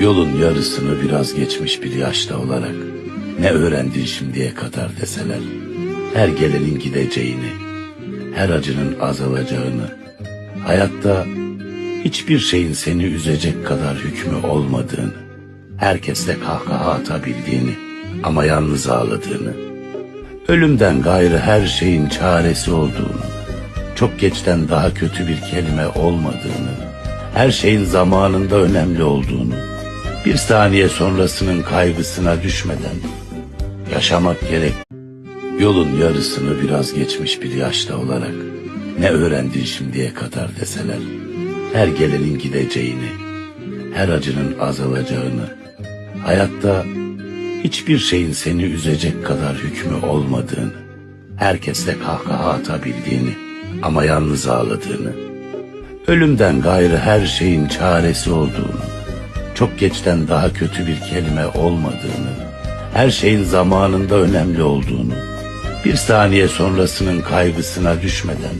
Yolun yarısını biraz geçmiş bir yaşta olarak ne öğrendin şimdiye kadar deseler. Her gelenin gideceğini, her acının azalacağını, hayatta hiçbir şeyin seni üzecek kadar hükmü olmadığını, herkesle kahkaha atabildiğini ama yalnız ağladığını, ölümden gayrı her şeyin çaresi olduğunu, çok geçten daha kötü bir kelime olmadığını, her şeyin zamanında önemli olduğunu, bir saniye sonrasının kaygısına düşmeden yaşamak gerek. Yolun yarısını biraz geçmiş bir yaşta olarak ne öğrendin şimdiye kadar deseler, her gelenin gideceğini, her acının azalacağını, hayatta hiçbir şeyin seni üzecek kadar hükmü olmadığını, herkesle kahkaha atabildiğini ama yalnız ağladığını, ölümden gayrı her şeyin çaresi olduğunu, çok geçten daha kötü bir kelime olmadığını, her şeyin zamanında önemli olduğunu, bir saniye sonrasının kaygısına düşmeden